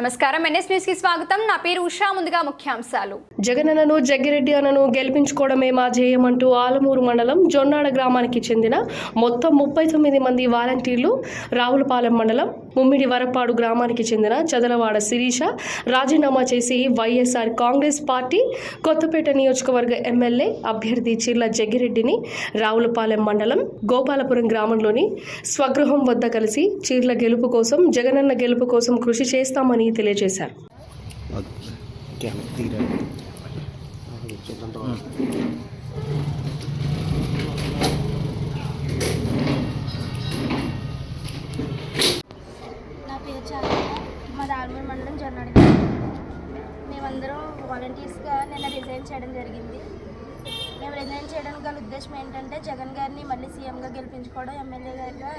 నమస్కారం. ఎన్ఎస్ న్యూస్కి స్వాగతం. నా పేరు ఉషా. ముందుగా ముఖ్యాంశాలు. జగనన్నను జగ్గిరెడ్డి అన్నను గెలిపించుకోవడమే మా ధ్యేయం అంటూ ఆలమూరు మండలం జొన్నాడ గ్రామానికి చెందిన మొత్తం ముప్పై తొమ్మిది మంది వాలంటీర్లు రావులపాలెం మండలం ముమ్మిడి వరపాడు గ్రామానికి చెందిన చదలవాడ శిరీష రాజీనామా చేసి వైఎస్ఆర్ కాంగ్రెస్ పార్టీ కొత్తపేట నియోజకవర్గ ఎమ్మెల్యే అభ్యర్థి చిర్ల జగ్గిరెడ్డిని రావులపాలెం మండలం గోపాలపురం గ్రామంలోని స్వగృహం వద్ద కలిసి చీర్ల గెలుపు కోసం జగనన్న గెలుపు కోసం కృషి చేస్తామని తెలియజేశారు. నా పేరు మా మండలం జొన్నాడు మేమందరం వాలంటీర్స్గా నిన్న రిజైన్ చేయడం జరిగింది. మేము రిజైన్ చేయడానికి గల ఉద్దేశం ఏంటంటే జగన్ గారిని మళ్ళీ సీఎంగా గెలిపించుకోవడం ఎమ్మెల్యే గారిగా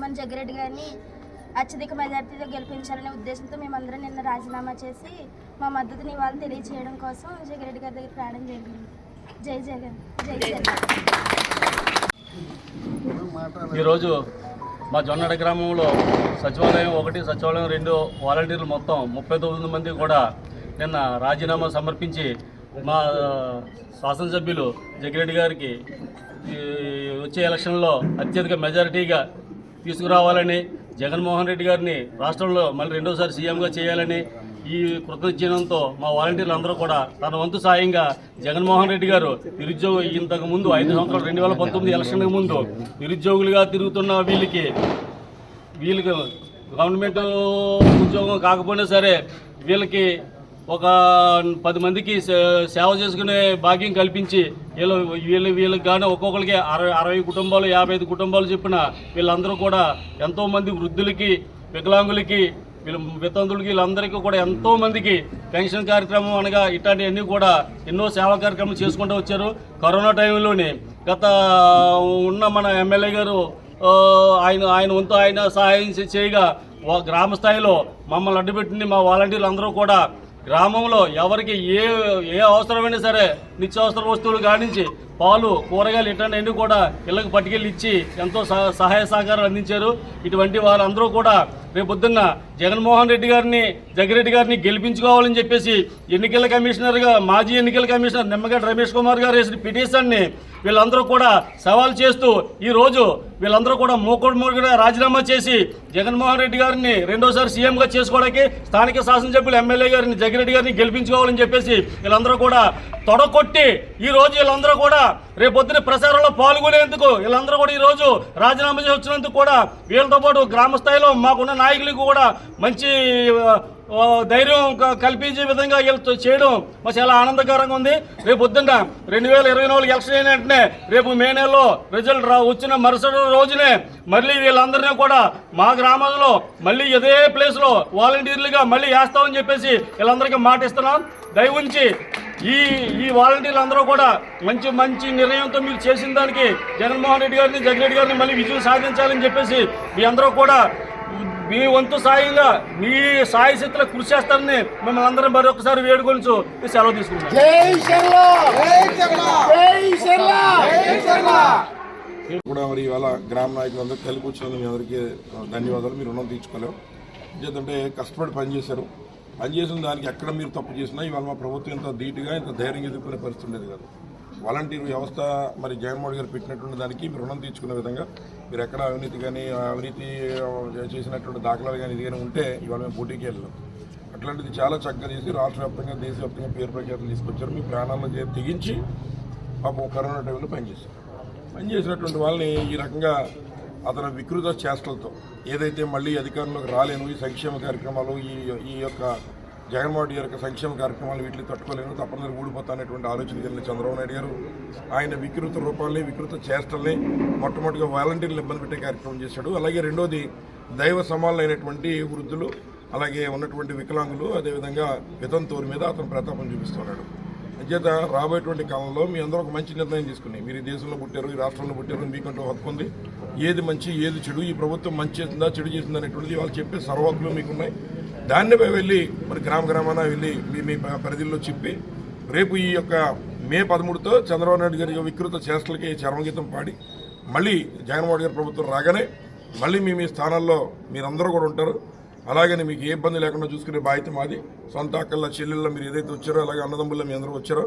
మన జగ్గిరెడ్డి గారిని అత్యధిక మెజార్టీతో గెలిపించాలనే ఉద్దేశంతో మేమందరం నిన్న రాజీనామా చేసి మా మద్దతుని ఇవ్వాలని తెలియచేయడం కోసం జగ్గిరెడ్డి గారి దగ్గరికి రావడం జరిగింది జై జగన్. జై జగన్. ఈరోజు మా జొన్నడ గ్రామంలో సచివాలయం ఒకటి సచివాలయం రెండు వాలంటీర్లు మొత్తం ముప్పై తొమ్మిది మంది కూడా నిన్న రాజీనామా సమర్పించి మా శాసనసభ్యులు జగిరెడ్డి గారికి వచ్చే ఎలక్షన్లో అత్యధిక మెజారిటీగా తీసుకురావాలని జగన్మోహన్ రెడ్డి గారిని రాష్ట్రంలో మళ్ళీ రెండోసారి సీఎంగా చేయాలని ఈ కృతజ్ఞతంతో మా వాలంటీర్లు అందరూ కూడా తన వంతు సాయంగా జగన్మోహన్ రెడ్డి గారు నిరుద్యోగ ఇంతకు ముందు ఐదు సంవత్సరాలు రెండు వేల పంతొమ్మిది ఎలక్షన్కి ముందు నిరుద్యోగులుగా తిరుగుతున్న వీళ్ళకి వీళ్ళకి గవర్నమెంట్ ఉద్యోగం కాకపోయినా సరే వీళ్ళకి ఒక పది మందికి సే- సేవ చేసుకునే భాగ్యం కల్పించి వీళ్ళు వీళ్ళు వీళ్ళకి కానీ ఒక్కొక్కరికి అరవై అరవై కుటుంబాలు యాభై ఐదు కుటుంబాలు చెప్పిన వీళ్ళందరూ కూడా ఎంతోమంది వృద్ధులకి వికలాంగులకి వీళ్ళు వితంతులకి వీళ్ళందరికీ కూడా ఎంతో మందికి పెన్షన్ కార్యక్రమం అనగా ఇట్లాంటివన్నీ కూడా ఎన్నో సేవా కార్యక్రమాలు చేసుకుంటూ వచ్చారు. కరోనా టైంలోనే గత ఉన్న మన ఎమ్మెల్యే గారు ఆయన ఆయన వంతు ఆయన సహాయం చేయగా గ్రామ స్థాయిలో మమ్మల్ని అడ్డుపెట్టింది మా వాలంటీర్లు అందరూ కూడా గ్రామంలో ఎవరికి ఏ ఏ అవసరమైనా సరే నిత్యావసర వస్తువులు కానించి పాలు కూరగాయలు ఇట్లాంటివన్నీ కూడా ఇళ్ళకి పట్టుకెళ్ళి ఇచ్చి ఎంతో సహాయ సహకారాలు అందించారు. ఇటువంటి వారందరూ కూడా రేపు పొద్దున్న జగన్మోహన్ రెడ్డి గారిని జగిరెడ్డి గారిని గెలిపించుకోవాలని చెప్పేసి ఎన్నికల కమిషనర్గా మాజీ ఎన్నికల కమిషనర్ నిమ్మగడ్డ రమేష్ కుమార్ గారు వేసిన పిటిషన్ని వీళ్ళందరూ కూడా సవాల్ చేస్తూ ఈ రోజు వీళ్ళందరూ కూడా మూకుడు మూకుడుగా రాజీనామా చేసి జగన్మోహన్ రెడ్డి గారిని రెండోసారి సీఎంగా చేసుకోవడానికి స్థానిక శాసనసభ్యులు ఎమ్మెల్యే గారిని జగిరెడ్డి గారిని గెలిపించుకోవాలని చెప్పేసి వీళ్ళందరూ కూడా తొడకొట్టి ఈ రోజు వీళ్ళందరూ కూడా రేపొద్దున ప్రచారంలో పాల్గొనేందుకు వీళ్ళందరూ కూడా ఈ రోజు రాజీనామా చేసి వచ్చినందుకు కూడా వీళ్ళతో పాటు గ్రామ స్థాయిలో మాకున్న నాయకులకు కూడా మంచి ధైర్యం కల్పించే విధంగా వీళ్ళు చేయడం మా చాలా ఆనందకరంగా ఉంది. రేపు పొద్దున్న రెండు వేల ఇరవై నాలుగు ఎలక్షన్ అయిన వెంటనే రేపు మే నెలలో రిజల్ట్ రా వచ్చిన మరుసటి రోజునే మళ్ళీ వీళ్ళందరినీ కూడా మా గ్రామంలో మళ్ళీ ఇదే ప్లేస్లో వాలంటీర్లుగా మళ్ళీ వేస్తామని చెప్పేసి వీళ్ళందరికీ మాట ఇస్తున్నాం దయ ఉంచి ఈ ఈ వాలంటీర్లు అందరూ కూడా మంచి మంచి నిర్ణయంతో మీరు చేసిన దానికి జగన్మోహన్ రెడ్డి గారిని జగన్రెడ్డి గారిని మళ్ళీ విజయం సాధించాలని చెప్పేసి మీ అందరూ కూడా మీ వంతు సాయంగా మీ సాయి శక్తుల కృషి చేస్తారని మిమ్మల్ని అందరం మరొకసారి వేడుకొంచు సెలవు తీసుకుంటాం కూడా మరి ఇవాళ గ్రామ నాయకులందరూ కలిపి వచ్చిన మీ అందరికీ ధన్యవాదాలు. మీరు రుణం తీర్చుకోలేవు. ఎందుకంటే కష్టపడి పనిచేశారు. పనిచేసిన దానికి ఎక్కడ మీరు తప్పు చేసినా ఇవాళ మా ప్రభుత్వం ఇంత ధీటుగా ఇంత ధైర్యంగా ఎదుర్కొనే పరిస్థితి ఉండేది కాదు. వాలంటీర్ వ్యవస్థ మరి జగన్మోహన్ గారు పెట్టినటువంటి దానికి మీరు రుణం తీర్చుకునే విధంగా మీరు ఎక్కడ అవినీతి కానీ అవినీతి చేసినటువంటి దాఖలాలు కానీ ఇది కానీ ఉంటే ఇవాళ మేము పోటీకి వెళ్ళాం. అట్లాంటిది చాలా చక్కగా చేసి రాష్ట్ర వ్యాప్తంగా దేశవ్యాప్తంగా పేరు ప్రఖ్యాతులు తీసుకొచ్చారు. మీ ప్రాణాలను తెగించి పాపం కరోనా టైంలో పనిచేశారు. పనిచేసినటువంటి వాళ్ళని ఈ రకంగా అతని వికృత చేష్టలతో ఏదైతే మళ్ళీ అధికారంలోకి రాలేను ఈ సంక్షేమ కార్యక్రమాలు ఈ ఈ యొక్క జగన్మోహన్ రెడ్డి గారి యొక్క సంక్షేమ కార్యక్రమాలు వీటిని తట్టుకోలేను తప్పనిసరి ఊడిపోతా అనేటువంటి ఆలోచన కలిగిన చంద్రబాబు నాయుడు గారు ఆయన వికృత రూపాలని వికృత చేష్టల్ని మొట్టమొదటిగా వాలంటీర్లు ఇబ్బంది పెట్టే కార్యక్రమం చేశాడు. అలాగే రెండోది దైవ సమానులైనటువంటి వృద్ధులు అలాగే ఉన్నటువంటి వికలాంగులు అదేవిధంగా వితంతోరు మీద అతను ప్రతాపం చూపిస్తున్నాడు అంచేత రాబోయేటువంటి కాలంలో మీ అందరూ ఒక మంచి నిర్ణయం తీసుకుని మీరు ఈ దేశంలో పుట్టారు ఈ రాష్ట్రంలో పుట్టారు మీకంటూ హక్కు ఉంది. ఏది మంచి ఏది చెడు ఈ ప్రభుత్వం మంచి చేసిందా చెడు చేసిందా అనేటువంటిది వాళ్ళు చెప్పే సర్వహక్కులు మీకున్నాయి. దాన్నిపై వెళ్ళి మరి గ్రామ గ్రామాన వెళ్ళి మీ మీ పరిధిలో చెప్పి రేపు ఈ యొక్క మే పదమూడుతో చంద్రబాబు నాయుడు గారి వికృత చేష్టలకి చరమగీతం పాడి మళ్ళీ జగన్మోహన్ గారి ప్రభుత్వం రాగానే మళ్ళీ మీ మీ స్థానాల్లో మీరందరూ కూడా ఉంటారు. అలాగని మీకు ఏ ఇబ్బంది లేకుండా చూసుకునే బాధ్యత మాది. సొంత అక్కల చెల్లెళ్ళ మీరు ఏదైతే వచ్చారో అలాగే అన్నదమ్ముల్లో మీ అందరూ వచ్చారో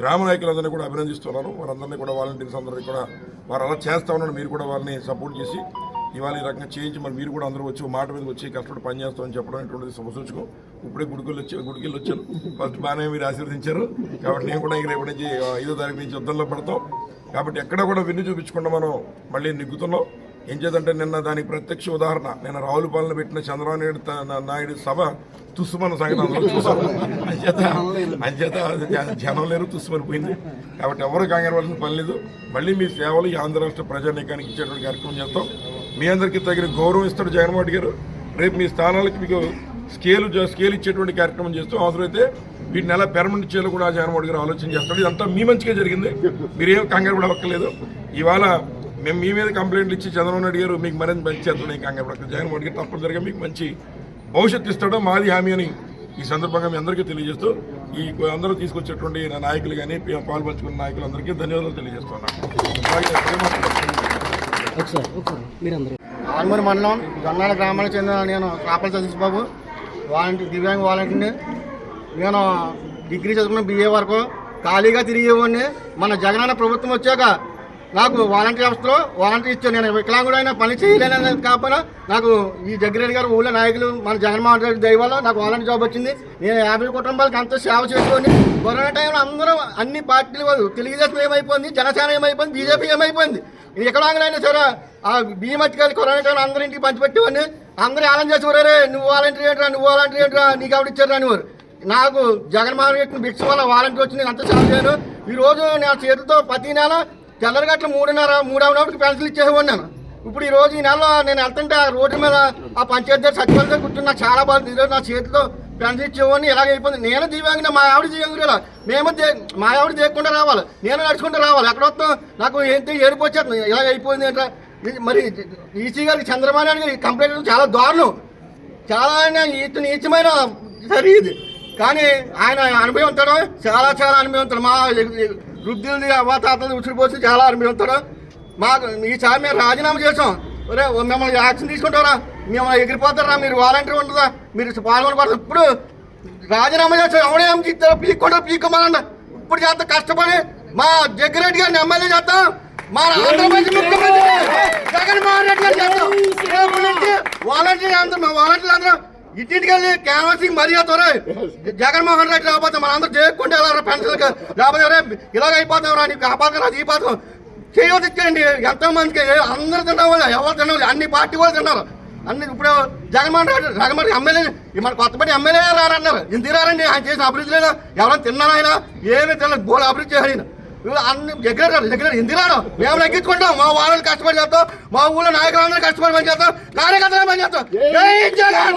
గ్రామ నాయకులందరినీ కూడా అభినందిస్తున్నాను. వారందరినీ కూడా వాలంటీర్స్ అందరినీ కూడా వారు అలా చేస్తా ఉన్నారు మీరు కూడా వారిని సపోర్ట్ చేసి ఇవాళ ఈ రకంగా చేయించి మరి మీరు కూడా అందరూ వచ్చి మాట మీద వచ్చి కష్టపడి పని చేస్తామని చెప్పడం అనేటువంటిది శుభసూచకం ఇప్పుడే గుడికి వచ్చి గుడికెళ్ళి వచ్చాను. ఫస్ట్ బాగానే మీరు ఆశీర్వదించారు. కాబట్టి నేను కూడా రేపటి నుంచి ఐదో తారీఖు నుంచి యుద్ధంలో పడతాం. కాబట్టి ఎక్కడ కూడా విన్ను చూపించకుండా మనం మళ్ళీ నిగ్గుతున్నాం ఏం చేద్దంటే నిన్న దానికి ప్రత్యక్ష ఉదాహరణ. నిన్న రావులపాలన పెట్టిన చంద్రబాబు నాయుడు నాయుడు సభ తుస్సుమన్న సంగతి అందరూ చూసాం. అంచేత అంచేత జనం లేరు తుస్సుమని పోయింది. కాబట్టి ఎవరు కంగారు పని లేదు. మళ్ళీ మీ సేవలు ఈ ఆంధ్ర రాష్ట్ర ప్రజానీకానికి ఇచ్చేటువంటి కార్యక్రమం చేస్తాం. మీ అందరికీ తగిన గౌరవం ఇస్తాడు జగన్మోహన్ గారు. రేపు మీ స్థానాలకి మీకు స్కేల్ స్కేల్ ఇచ్చేటువంటి కార్యక్రమం చేస్తూ అవసరమైతే వీటిని ఎలా పెర్మనెంట్ చేయాలో కూడా జగన్మోహన్ గారు ఆలోచన చేస్తాడు. ఇదంతా మీ మంచిగా జరిగింది. మీరేం కంగారు కూడా అవ్వక్కర్లేదు ఇవాళ మేము మీ మీద కంప్లైంట్లు ఇచ్చి చంద్రబాబు నాయుడు గారు మీకు మరింత మంచి చేస్తున్నాయి కంగారు పడక్కర్లేదు జగన్మోహన్ గారు తప్పనిసరిగా మీకు మంచి భవిష్యత్తు ఇస్తాడో మాది హామీ అని ఈ సందర్భంగా మీ అందరికీ తెలియజేస్తూ ఈ అందరూ తీసుకొచ్చేటువంటి నా నాయకులు కానీ పాల్పంచుకున్న నాయకులందరికీ ధన్యవాదాలు తెలియజేస్తున్నాను. ఆర్మూరు మండలం జొన్నాల గ్రామానికి చెందిన నేను కాపల సతీష్ బాబు వాలంటీ దివ్యాంగ వాలంటీర్ని. నేను డిగ్రీ చదువుకున్న బిఏ వరకు ఖాళీగా తిరిగేవాడిని. మన జగనన్న ప్రభుత్వం వచ్చాక నాకు వాలంటీర్ వ్యవస్థలో వాలంటీర్ ఇచ్చాను నేను వికలాంగుడు అయినా పని చేయలేనని కాకపోయినా నాకు ఈ జగ్గిరెడ్డి గారు ఊళ్ళో నాయకులు మన జగన్మోహన్ రెడ్డి దయ వల్ల నాకు వాలంటీర్ జాబ్ వచ్చింది. నేను యాభై కుటుంబాలకు అంత సేవ చేసుకొని కరోనా టైంలో అందరూ అన్ని పార్టీలు వాళ్ళు తెలుగుదేశం ఏమైపోయింది జనసేన ఏమైపోయింది బీజేపీ ఏమైపోయింది. వికలాంగులైనా సరే ఆ బియ్యం అట్టుకెళ్ళి కరోనా టైంలో అందరింటికి పంచిపెట్టేవాడిని. అందరూ ఆలం చేసేవారే నువ్వు వాలంటీర్ ఏంట్రా నువ్వు వాలంటీర్ ఏంట్రా నీకు ఎవరు ఇచ్చారు అనేవారు నాకు జగన్మోహన్ రెడ్డి భిక్ష వల్ల వాలంటీర్ వచ్చింది నేను అంత సేవ చేయను. ఈ రోజు నా చేతులతో ప్రతి నెల తెల్లరగట్ల మూడున్నర మూడవ పెన్సిల్ ఇచ్చేవాడిని నేను. ఇప్పుడు ఈ రోజు ఈ నెలలో నేను వెళ్తుంటే ఆ రోడ్డు మీద ఆ పంచాయతీ దగ్గర సచివాలయం దగ్గర కూర్చుని నాకు చాలా బాగా ఈరోజు నా చేతిలో పెన్సిల్ ఇచ్చేవాడిని ఇలాగ అయిపోయింది? నేను దివ్యాంగిన మా ఆవిడ దివ్యాంగుడు మేము మా ఆవిడ దిగకుండా రావాలి. నేను నడుచుకుంటూ రావాలి. ఎక్కడ వస్తాం? నాకు ఏంటి? ఏడుపు వచ్చేస్తుంది. ఇలాగ అయిపోయింది ఏంట్రా? మరి ఈసీ గారికి చంద్రబాబు గారి కంప్లైంట్ చాలా దారుణం. చాలా ఈత నీచమైన సరి ఇది. కానీ ఆయన అనుభవిస్తాడు చాలా చాలా అనుభవిస్తాడు మా వృద్ధులది అవ్వాతాతలు ఉసిరిపోసి చాలా అనుభవిస్తాడు మాకు ఈసారి మేము రాజీనామా చేసాం ఒరే మిమ్మల్ని యాక్షన్ తీసుకుంటారా? మిమ్మల్ని ఎగిరిపోతారా? మీరు వాలంటీర్ ఉంటుందా మీరు పాల్గొనకూడదు ఇప్పుడు రాజీనామా చేస్తాం ఎవడేం తీస్తారో పీక్కుండా పీక్కమనండి ఇప్పుడు చేస్తా కష్టపడి మా జగ్గిరెడ్డి గారిని ఎమ్మెల్యే చేస్తాం. మా ఆంధ్రప్రదేశ్ ముఖ్యమంత్రి జగన్మోహన్ రెడ్డి గారు చేస్తాం. వాలంటీర్ అందరూ మా వాలంటీర్లు అందరూ ఇంటింటికి క్యాన్వాసింగ్ మరీ జగన్మోహన్ రెడ్డి రాకపోతే మన అందరూ చేయకుండా వెళ్ళారు పెన్షన్ లేకపోతే ఇలాగ అయిపోతాం రా నీకు ఆపాతం ఈ పాతం చేయవద్దు ఇచ్చేయండి. ఎంతో మందికి అందరూ తినడం ఎవరు తినడం లేదు. అన్ని పార్టీ వాళ్ళు తిన్నారు. అన్ని ఇప్పుడు జగన్మోహన్ రెడ్డి జగన్మోహన్ ఎమ్మెల్యే మన కొత్తపడి ఎమ్మెల్యే రారన్నారు. ఎందుకు రారండి ఆయన చేసిన అభివృద్ధి లేదా? ఎవరైనా తిన్నారా ఆయన? ఏమీ తినలేదు. బోల్ అభివృద్ధి చేయాలి అన్ని దగ్గర దగ్గర. ఎందుకు మేము లెక్కించుకుంటాం. మా వాళ్ళు కష్టపడి చేస్తాం. మా ఊళ్ళో నాయకులందరూ కష్టపడి పని చేస్తాం. కార్యకర్తలు పని చేస్తాం. జగన్!